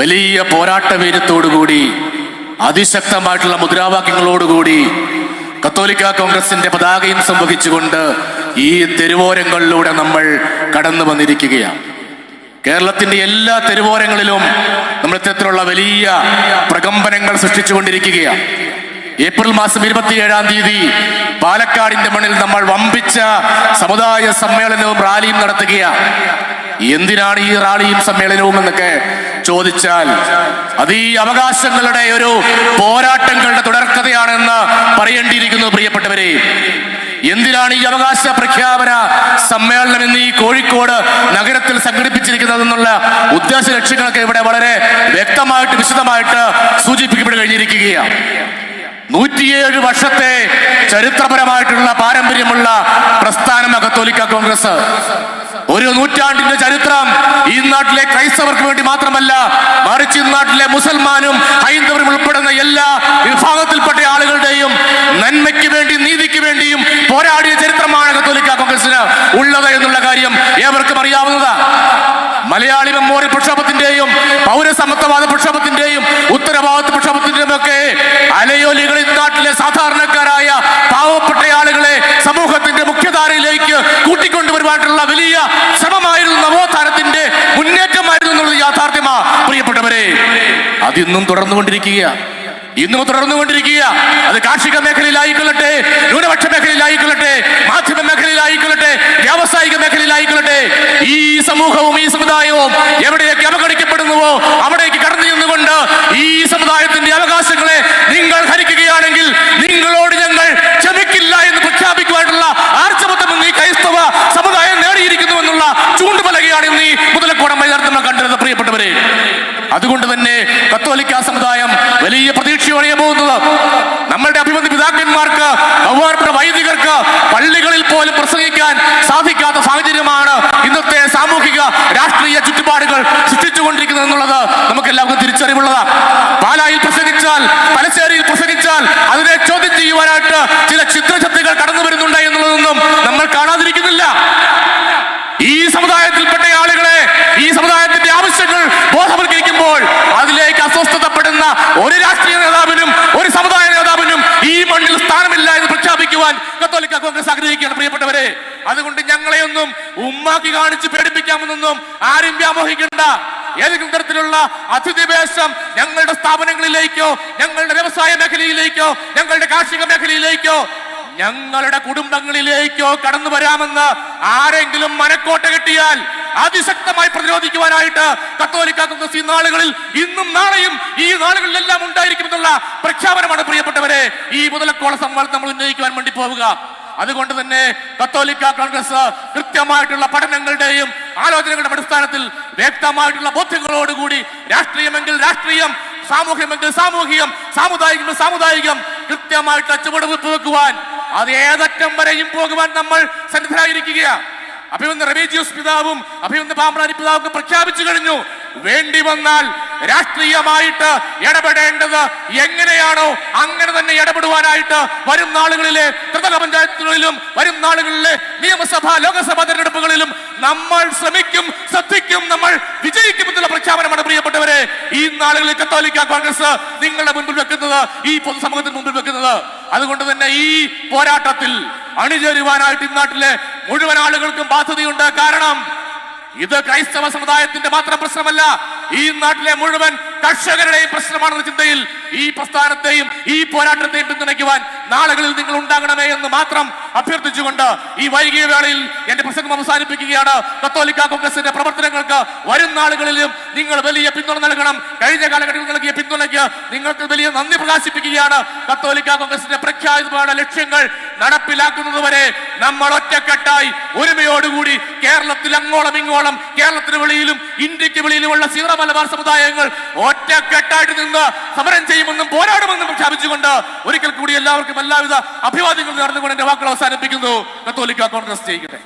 വലിയ പോരാട്ട വീരത്തോടുകൂടി അതിശക്തമായിട്ടുള്ള മുദ്രാവാക്യങ്ങളോടുകൂടി കത്തോലിക്ക കോൺഗ്രസിന്റെ പതാകയും സംവഹിച്ചുകൊണ്ട് ഈ തെരുവോരങ്ങളിലൂടെ നമ്മൾ കടന്നു വന്നിരിക്കുകയാണ്. കേരളത്തിന്റെ എല്ലാ തെരുവോരങ്ങളിലും നമ്മൾ ഇത്തരത്തിലുള്ള വലിയ പ്രകമ്പനങ്ങൾ സൃഷ്ടിച്ചുകൊണ്ടിരിക്കുകയാണ് ഏപ്രിൽ മാസം ഇരുപത്തിയേഴാം തീയതി പാലക്കാടിന്റെ മണ്ണിൽ നമ്മൾ വമ്പിച്ച സമുദായ സമ്മേളനവും റാലിയും നടത്തുകയാണ്. എന്തിനാണ് ഈ റാലിയും സമ്മേളനവും എന്നൊക്കെ ചോദിച്ചാൽ അത് ഈ അവകാശങ്ങളുടെ ഒരു പോരാട്ടങ്ങളുടെ തുടർക്കഥയാണെന്ന് പറയേണ്ടിയിരിക്കുന്നു പ്രിയപ്പെട്ടവരെ. എന്തിനാണ് ഈ അവകാശ പ്രഖ്യാപന സമ്മേളനം ഇന്ന് ഈ കോഴിക്കോട് നഗരത്തിൽ സംഘടിപ്പിച്ചിരിക്കുന്നതെന്നുള്ള ഉദ്ദേശ ലക്ഷ്യങ്ങളൊക്കെ ഇവിടെ വളരെ വ്യക്തമായിട്ട് വിശദമായിട്ട് സൂചിപ്പിക്കപ്പെട്ട് കഴിഞ്ഞിരിക്കുകയാണ് നൂറ്റിയേഴ് വർഷത്തെ ചരിത്രപരമായിട്ടുള്ള പാരമ്പര്യമുള്ള പ്രസ്ഥാനം കത്തോലിക്ക കോൺഗ്രസ്. ഒരു നൂറ്റാണ്ടിന്റെ ചരിത്രം ഈ നാട്ടിലെ ക്രൈസ്തവർക്ക് വേണ്ടി മാത്രമല്ല മറിച്ച് ഈ നാട്ടിലെ മുസൽമാനും ഹൈന്ദവരും ഉൾപ്പെടുന്ന എല്ലാ വിഭാഗത്തിൽപ്പെട്ട ആളുകളുടെയും നന്മയ്ക്ക് വേണ്ടി നീതിക്ക് വേണ്ടിയും പോരാടിയ ചരിത്രമാണ് കത്തോലിക്ക കോൺഗ്രസിന് ഉള്ളത് എന്നുള്ള കാര്യം ഏവർക്കും അറിയാവുന്നതാ. മലയാളി മെമ്മോറിയൽ പ്രക്ഷോഭത്തിന്റെയും പൗരസമത്വവാദ പ്രക്ഷോഭത്തിന്റെയും ഉത്തരവാദിത്വ പ്രക്ഷോഭത്തിന്റെയും ഒക്കെ അലയോലികൾ നാട്ടിലെ മുഖ്യധാരയിലേക്ക് കൂട്ടിക്കൊണ്ടുവരുവാനുള്ള വലിയ ശ്രമമായിരുന്നു നവോത്ഥാനത്തിന്റെ മുന്നേറ്റമായിരുന്നു എന്നുള്ളത് യാഥാർത്ഥ്യമാ. പ്രിയപ്പെട്ടവരെ അതിന്നും തുടർന്നുകൊണ്ടിരിക്കുകയാണ് ഇന്നും തുടർന്നുകൊണ്ടിരിക്കുക അത് കാർഷിക മേഖലയിൽ ആയിക്കൊള്ളട്ടെ ന്യൂനപക്ഷ മേഖലയിൽ ആയിക്കൊള്ളട്ടെ മാധ്യമ മേഖലയിൽ ആയിക്കൊള്ളട്ടെ വ്യാവസായിക മേഖലയിൽ ആയിക്കൊള്ളട്ടെ ഈ സമൂഹവും ഈ സമുദായവും എവിടെയൊക്കെ അവഗണിക്കപ്പെടുന്നുവോ അവിടേക്ക് കടന്നു ചെന്നുകൊണ്ട് ഈ സമുദായത്തിന്റെ അവകാശങ്ങളെ നിങ്ങൾ ഹരിക്കുകയാണെങ്കിൽ നിങ്ങളോട് ഞങ്ങൾ ക്ഷമിക്കില്ല എന്ന് പ്രഖ്യാപിക്കുവാനുള്ള ആർജവത്വം ഇന്ന് ഈ ക്രൈസ്തവ സമുദായം നേടിയിരിക്കുന്നുവെന്നുള്ള ചൂണ്ടുപലകയാണ് ഇന്ന് ഈ മുതലക്കോടം മൈതാനത്ത് നമ്മൾ കണ്ടിരുന്ന പ്രിയപ്പെട്ടവരെ. അതുകൊണ്ട് തന്നെ കത്തോലിക്ക സമുദായം വലിയ പ്രതീക്ഷയോടെ പോകുന്നത്. നമ്മളുടെ അഭിമന്യ പിതാക്കന്മാർക്ക് ബഹുമാനപ്പെട്ട വൈദികർക്ക് പള്ളികളിൽ പോലും പ്രസംഗിക്കാൻ സാധിക്കാത്ത സാഹചര്യമാണ് ഇന്നത്തെ സാമൂഹിക രാഷ്ട്രീയ ചുറ്റുപാടുകൾ സൃഷ്ടിച്ചുകൊണ്ടിരിക്കുന്നത് എന്നുള്ളത് നമുക്കെല്ലാവർക്കും തിരിച്ചറിവുള്ളതാണ്. ഒരു രാഷ്ട്രീയ നേതാവിനും ഒരു സമുദായ നേതാവിനും ഈ മണ്ണിൽ സ്ഥാനമില്ല എന്ന് പ്രഖ്യാപിക്കുവാൻ കത്തോലിക്ക കോൺഗ്രസ് ആഗ്രഹിക്കുകയാണ് പ്രിയപ്പെട്ടവരെ. അതുകൊണ്ട് ഞങ്ങളെയൊന്നും ഉമ്മാക്കി കാണിച്ച് പേടിപ്പിക്കാമെന്നൊന്നും ആരും വ്യാമോഹിക്കണ്ട. ഏതെങ്കിലും തരത്തിലുള്ള അതിഥിവേശം ഞങ്ങളുടെ സ്ഥാപനങ്ങളിലേക്കോ ഞങ്ങളുടെ വ്യവസായ മേഖലയിലേക്കോ ഞങ്ങളുടെ കാർഷിക മേഖലയിലേക്കോ ഞങ്ങളുടെ കുടുംബങ്ങളിലേക്കോ കടന്നു വരാമെന്ന് ആരെങ്കിലും മനക്കോട്ട കെട്ടിയാൽ അതിശക്തമായി പ്രതിരോധിക്കുവാനായിട്ട് കത്തോലിക്ക കോൺഗ്രസ് ഈ നാളുകളിൽ ഇന്നും നാളെയും ഈ നാളുകളിലെല്ലാം ഉണ്ടായിരിക്കുമെന്നുള്ള പ്രഖ്യാപനമാണ് പ്രിയപ്പെട്ടവരെ. ഈ മുതലക്കോള സമ്മേളനം നമ്മൾ ഉന്നയിക്കുവാൻ വേണ്ടി പോവുക. അതുകൊണ്ട് തന്നെ കത്തോലിക്ക കോൺഗ്രസ് കൃത്യമായിട്ടുള്ള പഠനങ്ങളുടെയും ആലോചനകളുടെ അടിസ്ഥാനത്തിൽ വ്യക്തമായിട്ടുള്ള ബോധ്യങ്ങളോടുകൂടി രാഷ്ട്രീയമെങ്കിൽ രാഷ്ട്രീയം സാമൂഹ്യമെങ്കിൽ സാമൂഹികം സാമുദായികം സാമുദായികം കൃത്യമായിട്ട് ചുവടുവെപ്പ് വെക്കുവാൻ അത് ഏതറ്റം വരെയും പോകുവാൻ നമ്മൾ സന്നിധരായിരിക്കുകയാണ് അഭിമന്യ റബേജിയോസ് പിതാവും അഭിമന്യ പാമ്പ്രാനി പിതാവും പ്രഖ്യാപിച്ചു കഴിഞ്ഞു. വേണ്ടി വന്നാൽ രാഷ്ട്രീയമായിട്ട് ഇടപെടേണ്ടത് എങ്ങനെയാണോ അങ്ങനെ തന്നെ ഇടപെടുവാനായിട്ട് വരും നാളുകളിലെ ത്രിതല പഞ്ചായത്തുകളിലും വരും നാളുകളിലെ നിയമസഭാ ലോകസഭാ തെരഞ്ഞെടുപ്പുകളിലും നമ്മൾ ശ്രമിക്കും ശ്രദ്ധിക്കും നമ്മൾ വിജയിക്കും എന്നുള്ള പ്രഖ്യാപനമാണ് പ്രിയപ്പെട്ടവരെ. ഈ നാളുകളിൽ കത്തോലിക്ക കോൺഗ്രസ് നിങ്ങളുടെ മുൻപിൽ വെക്കുന്നത് ഈ പൊതുസമൂഹത്തിന് മുമ്പിൽ വെക്കുന്നത്. അതുകൊണ്ട് തന്നെ ഈ പോരാട്ടത്തിൽ അണിചേരുവാനായിട്ട് ഈ നാട്ടിലെ മുഴുവൻ ആളുകൾക്കും ബാധ്യതയുണ്ട്. കാരണം ഇത് ക്രൈസ്തവ സമുദായത്തിന്റെ മാത്രം പ്രശ്നമല്ല ഈ നാട്ടിലെ മുഴുവൻ കർഷകരുടെയും പ്രശ്നമാണെന്ന ചിന്തയിൽ ഈ പ്രസ്ഥാനത്തെയും ഈ പോരാട്ടത്തെയും പിന്തുണയ്ക്കുവാൻ നാളുകളിൽ നിങ്ങൾ ഉണ്ടാകണമേ എന്ന് മാത്രം അഭ്യർത്ഥിച്ചുകൊണ്ട് ഈ വൈകിയ വേളയിൽ എന്റെ പ്രസംഗം അവസാനിപ്പിക്കുകയാണ്. കത്തോലിക്ക കോൺഗ്രസിന്റെ പ്രവർത്തനങ്ങൾക്ക് വരും നാളുകളിലും നിങ്ങൾ വലിയ പിന്തുണ നൽകണം. കഴിഞ്ഞ കാലഘട്ടത്തിൽ നൽകിയ പിന്തുണയ്ക്ക് നിങ്ങൾക്ക് വലിയ നന്ദി പ്രകാശിപ്പിക്കുകയാണ്. കത്തോലിക്ക കോൺഗ്രസിന്റെ പ്രഖ്യാപിതമായ ലക്ഷ്യങ്ങൾ നടപ്പിലാക്കുന്നത് വരെ നമ്മൾ ഒറ്റക്കെട്ടായി ഒരുമയോടുകൂടി കേരളത്തിൽ അങ്ങോളം ഇങ്ങോളം കേരളത്തിന് വെളിയിലും ഇന്ത്യയ്ക്ക് വെളിയിലുമുള്ള സീറ മലബാർ സമുദായങ്ങൾ ഒറ്റക്കെട്ടായിട്ട് നിന്ന് സമരം ചെയ്യുമെന്നും പോരാടുമെന്നും പ്രഖ്യാപിച്ചുകൊണ്ട് ഒരിക്കൽ കൂടി എല്ലാവർക്കും എല്ലാവിധ അഭിവാദ്യങ്ങളും നടന്നുകൊണ്ട് എന്റെ വാക്കുകൾ അവസാനിപ്പിക്കുന്നു. കത്തോലിക്ക കോൺഗ്രസ് ചെയ്യട്ടെ